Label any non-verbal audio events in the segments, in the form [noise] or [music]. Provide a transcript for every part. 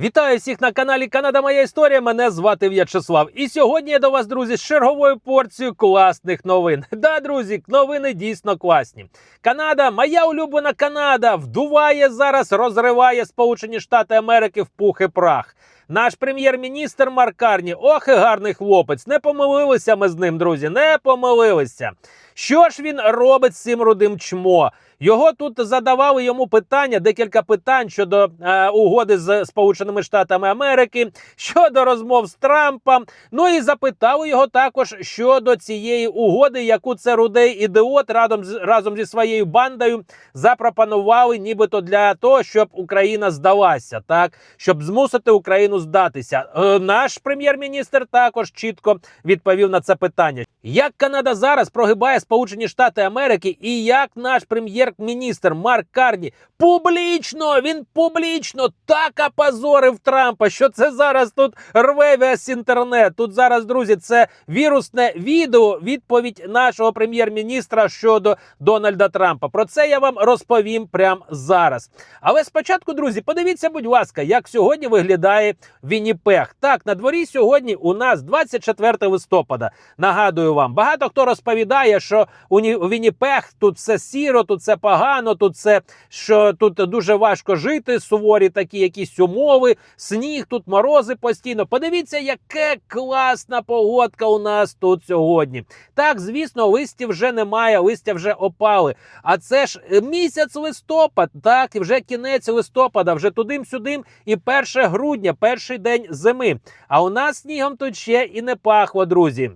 Вітаю всіх на каналі Канада Моя Історія. Мене звати В'ячеслав. І сьогодні я до вас, друзі, з черговою порцією класних новин. [laughs] Да, друзі, новини дійсно класні. Канада, моя улюблена Канада, вдуває зараз, розриває Сполучені Штати Америки в пух і прах. Наш прем'єр-міністр Марк Карні, ох і гарний хлопець. Не помилилися ми з ним, друзі. Не помилилися. Що ж він робить з цим рудим чмо? Його тут задавали йому питання, декілька питань щодо е, угоди з Сполученими Штатами Америки, щодо розмов з Трампом. Ну і запитали його також щодо цієї угоди, яку це рудий ідіот разом з разом зі своєю бандою запропонували, нібито для того, щоб Україна здалася, так щоб змусити Україну здатися. Е, наш прем'єр-міністр також чітко відповів на це питання. Як Канада зараз прогибає Сполучені Штати Америки, і як наш прем'єр-міністр Марк Карні публічно він публічно так опозорив Трампа, що це зараз тут рве весь інтернет. Тут зараз, друзі, це вірусне відео. Відповідь нашого прем'єр-міністра щодо Дональда Трампа. Про це я вам розповім прямо зараз. Але спочатку, друзі, подивіться, будь ласка, як сьогодні виглядає Вінніпех. Так, на дворі сьогодні у нас 24 листопада. Нагадую вам, багато хто розповідає, що у Ні- Вінніпех тут все сіро, тут все погано, тут це що тут дуже важко жити, суворі такі якісь умови, сніг, тут морози постійно. Подивіться, яка класна погодка у нас тут сьогодні. Так, звісно, листів вже немає, листя вже опали. А це ж е, місяць листопад, так, і вже кінець листопада, вже тудим-сюдим, і 1 грудня, перший день зими. А у нас снігом тут ще і не пахло, друзі.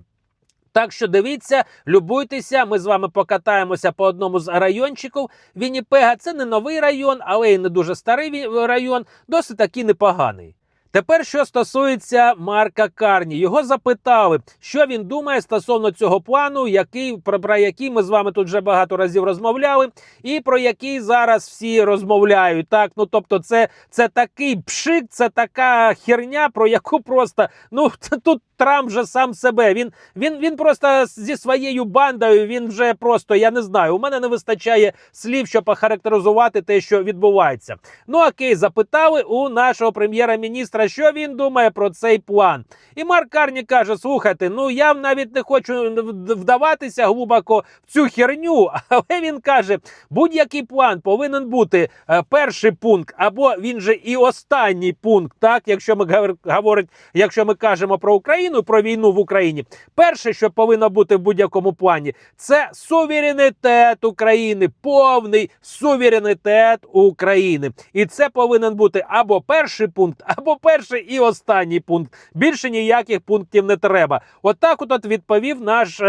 Так що дивіться, любуйтеся. Ми з вами покатаємося по одному з райончиків Вінніпега. Це не новий район, але й не дуже старий район, досить таки непоганий. Тепер, що стосується Марка Карні, його запитали, що він думає стосовно цього плану, який про, про який ми з вами тут вже багато разів розмовляли, і про який зараз всі розмовляють. Так, ну тобто, це, це такий пшик, це така херня, про яку просто ну [laughs] тут Трамп же сам себе. Він він, він просто зі своєю бандою. Він вже просто я не знаю. У мене не вистачає слів, щоб охарактеризувати те, що відбувається. Ну окей, запитали у нашого прем'єра-міністра, що він думає про цей план. І Марк Карні каже: слухайте, ну я навіть не хочу вдаватися глибоко в цю херню, [laughs] але він каже: будь-який план повинен бути е, перший пункт, або він же і останній пункт, так якщо ми говорить, якщо ми кажемо про Україну, про війну в Україні. Перше, що повинно бути в будь-якому плані, це суверенітет України, повний суверенітет України. І це повинен бути або перший пункт, [laughs] або перший і останній пункт. Більше ніяких пунктів не треба. Отак, от, от відповів наш.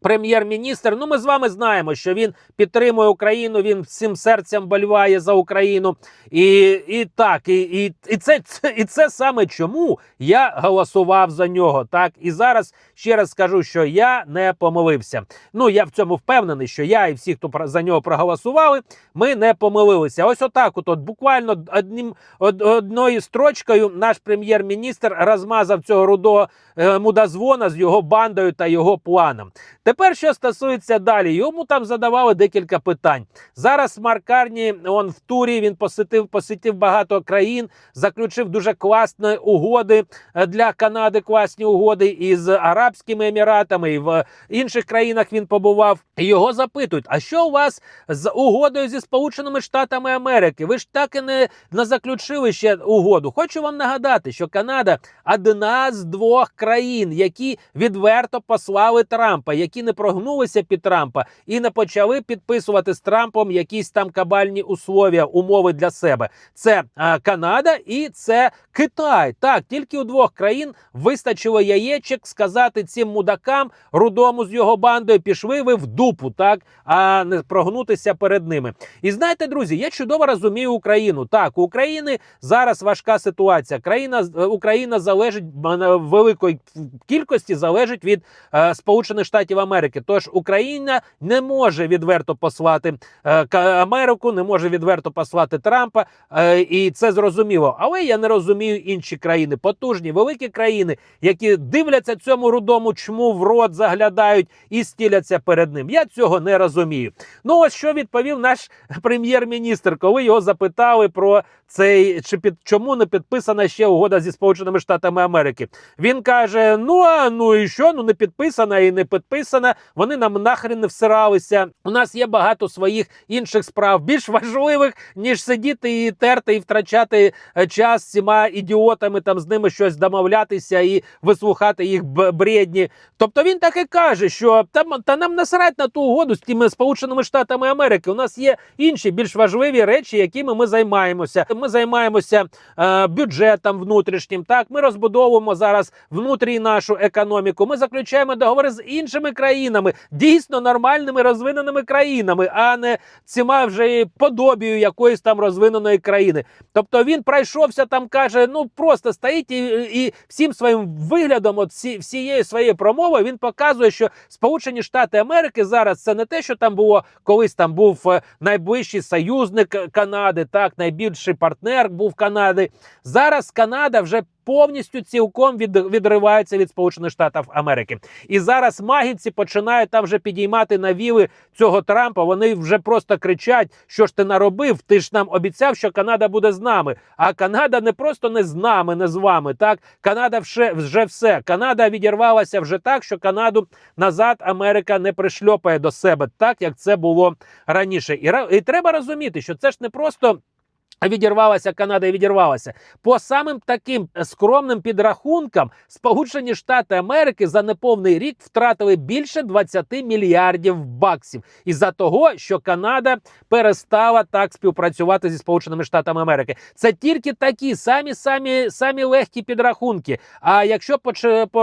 Прем'єр-міністр, ну ми з вами знаємо, що він підтримує Україну, він всім серцем боліває за Україну. І і так, і і, і, це, це, і це саме чому я голосував за нього. Так, і зараз ще раз скажу, що я не помилився. Ну я в цьому впевнений, що я і всі, хто за нього проголосували, ми не помилилися. Ось отак, от, от буквально одним од, одною строчкою наш прем'єр-міністр розмазав цього рудого е, мудозвона з його бандою та його планом. Тепер, що стосується далі, йому там задавали декілька питань. Зараз Марк Карні, он в турі він посетив, посетив багато країн, заключив дуже класні угоди е, для Канади, класні угоди із Арабськими Еміратами, і в інших країнах він побував. Його запитують: а що у вас з угодою зі Сполученими Штатами Америки? Ви ж так і не, не заключили ще угоду. Хочу вам нагадати, що Канада одна з двох країн, які відверто послали Трампа, які не прогнулися під Трампа і не почали підписувати з Трампом якісь там кабальні условия, умови для себе. Це а, Канада і це Китай. Так, тільки у двох країн вистачило яєчок сказати цим мудакам, рудому з його бандою, пішли ви в дупу, так а не прогнутися перед ними. І знаєте, друзі, я чудово розумію Україну. Так, у України зараз важка ситуація. Країна е, Україна залежить великої кількості залежить від е, Сполучених Штатів Америки. Тож Україна не може відверто послати е, Америку, не може відверто послати Трампа, е, і це зрозуміло. Але я не розумію інші країни, потужні, великі країни, які дивляться цьому рудому чму в рот, заглядають і стіляться перед ним. Я цього не розумію. Ну ось що відповів наш прем'єр-міністр, коли його запитали про цей чи під чому не підписана ще угода зі Сполученими Штатами Америки. Він каже: Ну а ну і що? Ну не підписана і не підписана. Вони нам нахрен не всиралися. У нас є багато своїх інших справ, більш важливих ніж сидіти і терти і втрачати е, час цими ідіотами, там з ними щось домовлятися і вислухати їх бредні. Тобто він так і каже, що там та нам насрать на ту угоду з тими Сполученими Штатами Америки. У нас є інші більш важливі речі, якими ми займаємося. Ми займаємося е, бюджетом внутрішнім. Так, ми розбудовуємо зараз внутрі нашу економіку. Ми заключаємо договори з іншими країнами, дійсно нормальними розвиненими країнами, а не ціма вже подобію якоїсь там розвиненої країни. Тобто він пройшовся там, каже: ну просто стоїть і, і всім своїм виглядом, от всі, всією своєю промовою, він показує, що Сполучені Штати Америки зараз це не те, що там було колись там був е, найближчий союзник Канади, так найбільший партнер був Канади. Зараз Канада вже повністю цілком від, відривається від Сполучених Штатів Америки. І зараз магівці починають там вже підіймати навіли цього Трампа. Вони вже просто кричать, що ж ти наробив. Ти ж нам обіцяв, що Канада буде з нами. А Канада не просто не з нами, не з вами. Так Канада вже, вже все. Канада відірвалася вже так, що Канаду назад Америка не пришльопає до себе, так як це було раніше. І, і треба розуміти, що це ж не просто. Відірвалася Канада і відірвалася по самим таким е, скромним підрахункам. Сполучені Штати Америки за неповний рік втратили більше 20 мільярдів баксів із-за того, що Канада перестала так співпрацювати зі Сполученими Штатами Америки. Це тільки такі самі самі самі легкі підрахунки. А якщо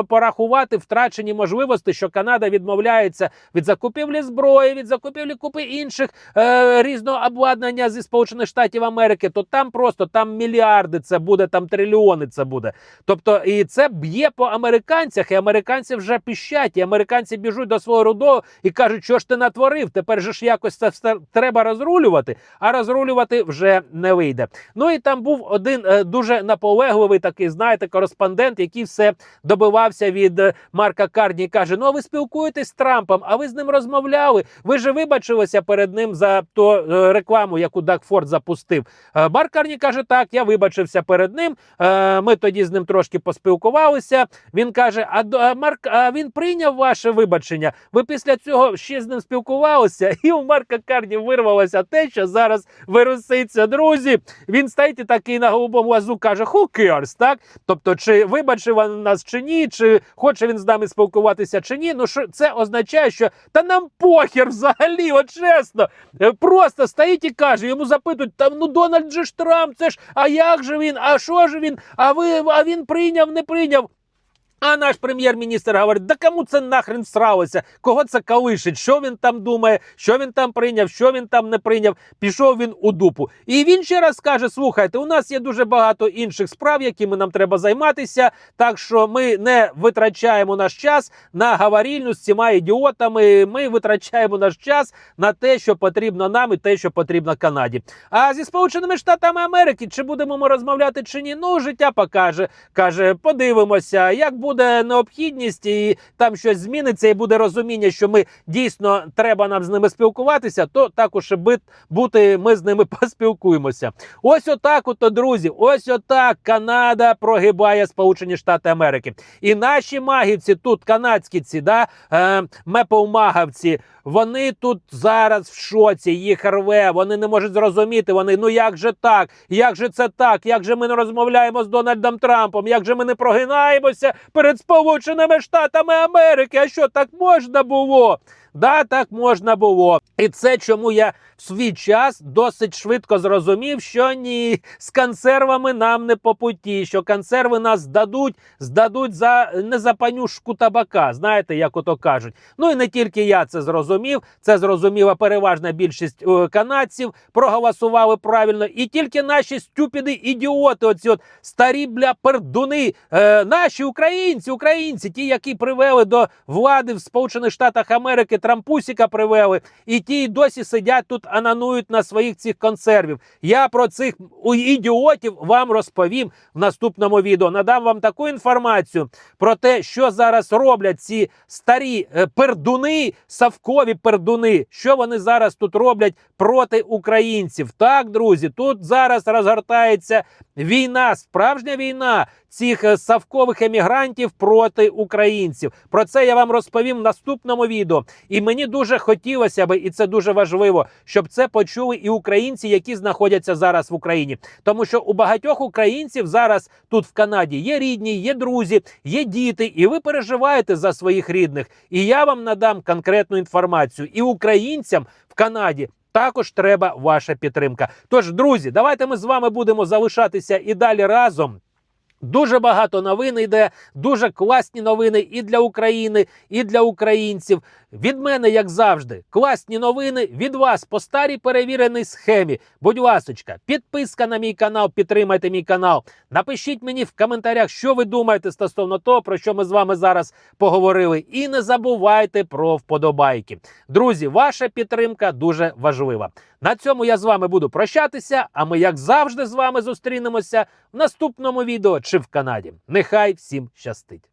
порахувати втрачені можливості, що Канада відмовляється від закупівлі зброї, від закупівлі купи інших е, різного обладнання зі Сполучених Штатів Америки, то там просто там мільярди це буде, там трильйони це буде. Тобто, і це б'є по американцях, і американці вже піщать, і американці біжуть до свого рудого і кажуть, що ж ти натворив? Тепер же ж якось це все треба розрулювати, а розрулювати вже не вийде. Ну і там був один е, дуже наполегливий такий, знаєте, кореспондент, який все добивався від е, Марка Карні каже: Ну, а ви спілкуєтесь з Трампом, а ви з ним розмовляли. Ви же вибачилися перед ним за ту е, рекламу, яку Даг Форд запустив. Е, Карні каже: Так, я вибачився перед ним. Е, Ми тоді з ним трошки поспілкувалися. Він каже: А до- Марк, а він прийняв ваше вибачення? Ви після цього ще з ним спілкувалися? [laughs] І у Марка Карні вирвалося те, що зараз вируситься. Друзі, він стоїть і такий на голубому лазу каже: Who cares, так? Тобто, чи вибачив він нас чи ні, чи хоче він з нами спілкуватися чи ні. Ну що це означає, що та нам похер взагалі, от чесно. Е, Просто стоїть і каже, йому запитують, там ну Дональд же ж Трамп, це ж, а як же він? А що ж він? А ви а він прийняв, не прийняв. А наш прем'єр-міністр говорить: да кому це нахрен всралося? Кого це калишить? Що він там думає? Що він там прийняв? Що він там не прийняв? Пішов він у дупу. І він ще раз каже: слухайте, у нас є дуже багато інших справ, якими нам треба займатися. Так що ми не витрачаємо наш час на говорільну з цими ідіотами. Ми витрачаємо наш час на те, що потрібно нам, і те, що потрібно Канаді. А зі Сполученими Штатами Америки, чи будемо ми розмовляти, чи ні? Ну, життя покаже. Каже, подивимося, як буде необхідність, і там щось зміниться, і буде розуміння, що ми дійсно треба нам з ними спілкуватися, то також бути ми з ними [laughs] поспілкуємося. Ось отак, ото, друзі, ось отак Канада прогибає Сполучені Штати Америки. І наші магівці тут, канадські ці, да, е, меповмагавці, вони тут зараз в шоці, їх рве, вони не можуть зрозуміти. Вони ну як же так? Як же це так? Як же ми не розмовляємо з Дональдом Трампом? Як же ми не прогинаємося перед Сполученими Штатами Америки? А що так можна було? Да, так можна було. І це чому я в свій час досить швидко зрозумів, що ні, з консервами нам не по путі, що консерви нас здадуть, здадуть за не за панюшку табака. Знаєте, як ото кажуть. Ну і не тільки я це зрозумів, це зрозуміла переважна більшість е, канадців, проголосували правильно. І тільки наші стюпіди ідіоти, оці от старі бля пердуни, е, наші українці, українці, ті, які привели до влади в Сполучених Штатах Америки, Трампусіка привели, і ті й досі сидять тут, ананують на своїх цих консервів. Я про цих ідіотів вам розповім в наступному відео. Надам вам таку інформацію про те, що зараз роблять ці старі е, пердуни, савкові пердуни, що вони зараз тут роблять проти українців. Так, друзі, тут зараз розгортається війна, справжня війна цих е, савкових емігрантів проти українців. Про це я вам розповім в наступному відео. І мені дуже хотілося би, і це дуже важливо, щоб це почули і українці, які знаходяться зараз в Україні. Тому що у багатьох українців зараз тут в Канаді є рідні, є друзі, є діти, і ви переживаєте за своїх рідних. І я вам надам конкретну інформацію. І українцям в Канаді. Також треба ваша підтримка. Тож, друзі, давайте ми з вами будемо залишатися і далі разом. Дуже багато новин йде, дуже класні новини і для України, і для українців. Від мене, як завжди, класні новини від вас по старій перевіреній схемі. Будь ласочка, підписка на мій канал, підтримайте мій канал. Напишіть мені в коментарях, що ви думаєте стосовно того, про що ми з вами зараз поговорили. І не забувайте про вподобайки. Друзі, ваша підтримка дуже важлива. На цьому я з вами буду прощатися. А ми, як завжди, з вами зустрінемося в наступному відео чи в Канаді. Нехай всім щастить!